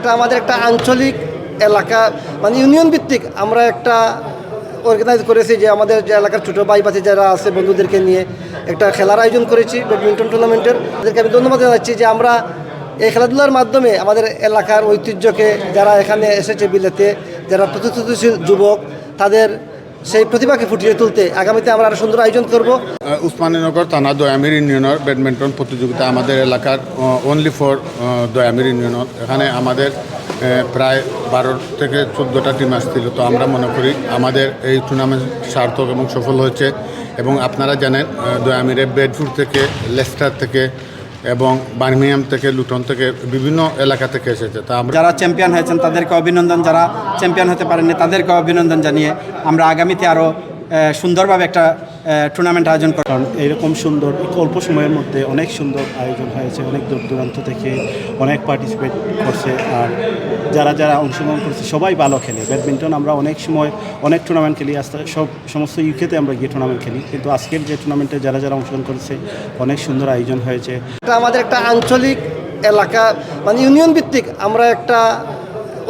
এটা আমাদের একটা আঞ্চলিক এলাকা মানে ইউনিয়ন ভিত্তিক। আমরা একটা অর্গানাইজ করেছি যে আমাদের যে এলাকার ছোটো ভাই বাচ্চা যারা আছে বন্ধুদেরকে নিয়ে একটা খেলার আয়োজন করেছি ব্যাডমিন্টন টুর্নামেন্টের তাদেরকে আমি ধন্যবাদ জানাচ্ছি যে আমরা এই খেলাধুলার মাধ্যমে আমাদের এলাকার ঐতিহ্যকে যারা এখানে এসেছে বিলেতে, যারা প্রতিশ্রুতিশীল যুবক, তাদের সেই প্রতিভাকে ফুটিয়ে তুলতে আগামীতে আমরা আরও সুন্দর আয়োজন করব। উসমানীনগর থানা দয়ামির ইউনিয়নের ব্যাডমিন্টন প্রতিযোগিতা আমাদের এলাকার অনলি ফর দয়ামির ইউনিয়নত এখানে আমাদের প্রায় বারো থেকে চোদ্দোটা টিম আসছিল। তো আমরা মনে করি আমাদের এই টুর্নামেন্ট সার্থক এবং সফল হয়েছে। এবং আপনারা জানেন দয়ামিরে বেডফুড থেকে, লেস্টার থেকে এবং বার্মিংহাম থেকে, লুটন থেকে, বিভিন্ন এলাকা থেকে এসেছে। তা আমরা যারা চ্যাম্পিয়ন হয়েছেন, তাদেরকে অভিনন্দন। যারা চ্যাম্পিয়ন হতে পারেননি, তাদেরকে অভিনন্দন জানিয়ে আমরা আগামীতে আরও সুন্দরভাবে একটা টুর্নামেন্ট আয়োজন কারণ এরকম সুন্দর অল্প সময়ের মধ্যে অনেক সুন্দর আয়োজন হয়েছে, অনেক দূর দূরান্ত থেকে অনেক পার্টিসিপেট করছে। আর যারা যারা অংশগ্রহণ করছে, সবাই ভালো খেলে। ব্যাডমিন্টন আমরা অনেক সময় অনেক টুর্নামেন্ট খেলি, আস্তে সব সমস্ত ইউকেতে আমরা গিয়ে টুর্নামেন্ট খেলি। কিন্তু আজকের যে টুর্নামেন্টে যারা যারা অংশগ্রহণ করেছে, অনেক সুন্দর আয়োজন হয়েছে। এটা আমাদের একটা আঞ্চলিক এলাকা মানে ইউনিয়ন ভিত্তিক। আমরা একটা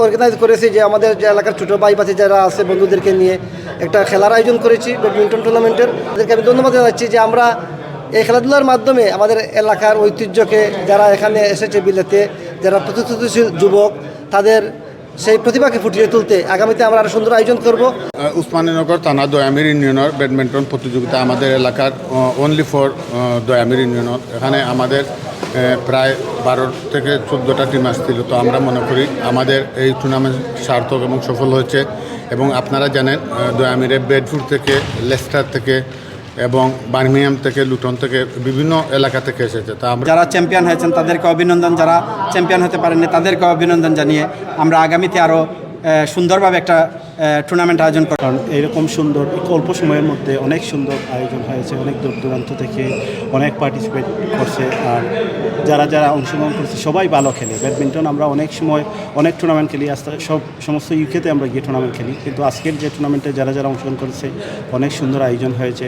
অর্গানাইজ করেছি যে আমাদের যে এলাকার ছোটো বাতি যারা আছে, বন্ধুদেরকে নিয়ে একটা খেলার আয়োজন করেছি ব্যাডমিন্টন টুর্নামেন্টের। তাদেরকে আমি ধন্যবাদ জানাচ্ছি যে আমরা এই খেলাধুলার মাধ্যমে আমাদের এলাকার ঐতিহ্যকে যারা এখানে এসেছে বিলেতে, যারা প্রতিশ্রুতিশীল যুবক, তাদের সেই প্রতিভাকে ফুটিয়ে তুলতে আগামীতে আমরা আরও সুন্দর আয়োজন করব। উসমানীনগর থানা দয়ামির ইউনিয়নের ব্যাডমিন্টন প্রতিযোগিতা আমাদের এলাকার অনলি ফর দয়ামির ইউনিয়নত এখানে আমাদের প্রায় বারো থেকে চোদ্দোটা টিম আসছিল। তো আমরা মনে করি আমাদের এই টুর্নামেন্ট সার্থক এবং সফল হয়েছে। এবং আপনারা জানেন দয়ামিরে বেডফুড থেকে, লেস্টার থেকে এবং বার্মিয়াম থেকে, লুটন থেকে বিভিন্ন এলাকা থেকে এসেছে। তা আমরা যারা চ্যাম্পিয়ন হয়েছেন, তাদেরকে অভিনন্দন। যারা চ্যাম্পিয়ন হতে পারেননি, তাদেরকে অভিনন্দন জানিয়ে আমরা আগামীতে আরও সুন্দরভাবে একটা টুর্নামেন্ট আয়োজন করেন এরকম সুন্দর অল্প সময়ের মধ্যে অনেক সুন্দর আয়োজন হয়েছে, অনেক দূর দূরান্ত থেকে অনেক পার্টিসিপেট করছে, আর যারা যারা অংশগ্রহণ করছে, সবাই ভালো খেলে। ব্যাডমিন্টন আমরা অনেক সময় অনেক টুর্নামেন্ট খেলি আস্তে সব সমস্ত ইউকেতে আমরা গিয়ে টুর্নামেন্ট খেলি, কিন্তু আজকের যে টুর্নামেন্টে যারা যারা অংশগ্রহণ করেছে, অনেক সুন্দর আয়োজন হয়েছে।